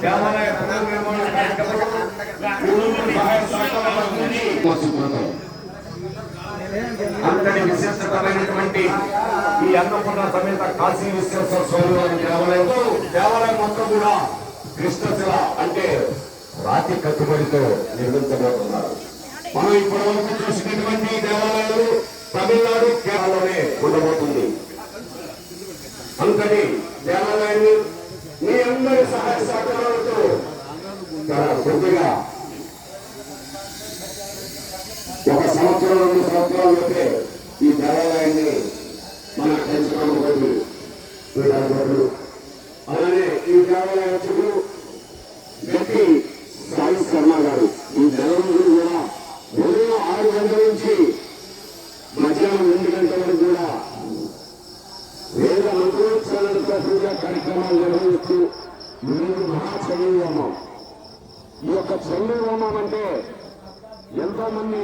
దేవాలయ పునర్నిర్మాణ అంతటి విశిష్టతమైనటువంటి ఈ అన్నపూర్ణ సమేత కాశీ విశ్వేశ్వర స్వామి వారి దేవాలయంలో దేవాలయం మొత్తం కూడా కృష్ణశిల అంటే రాతి కట్టుబడితో నిర్మించబోతున్నారు మనం ఇప్పటి వరకు చూసినటువంటి దేవాలయాలు తమిళనాడు కేరళలోనే ఉండబోతుంది. అంతటి దేవాలయాన్ని మీ అందరి సహాయ సహకారాలతో కొద్దిగా ఒక సంవత్సరం రెండు సంవత్సరాలలోపే ఈ దేవాలయాన్ని మన పెంచుకోవడం కొద్ది అలానే ఈ దేవాలయ చుట్టూ పూజా కార్యక్రమాలు నిర్వహిస్తూ ఈరోజు మహాచండీ హోమం ఈ యొక్క చండీ హోమం అంటే ఎంతో మంది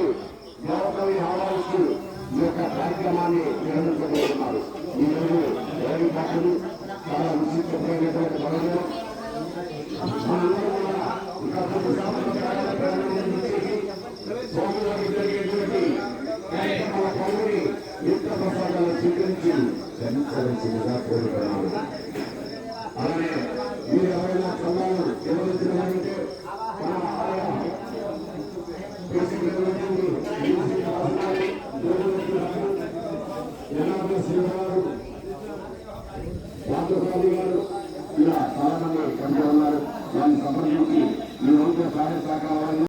దేవతల్ని ఆహ్వానిస్తూ ఈ యొక్క కార్యక్రమాన్ని నిర్వహించబోతున్నారు. ఈరోజు రోజు దేవి భక్తులు చాలా విశిష్టమైనటువంటి పనులు మనందరం స్వామివారికి జరిగేటువంటి కార్యక్రమాల పనుని నిత్య ప్రసాదాలు స్వీకరించి ధరించవలసిందిగా కోరుతున్నాను అలానే మీరు ఎవరైనా చందాలు నిర్వహించడానికి మన ఆలయ ఇలా చాలా మంది కంటే ఉన్నారు ఈ వంతు సహాయ సహకారాలను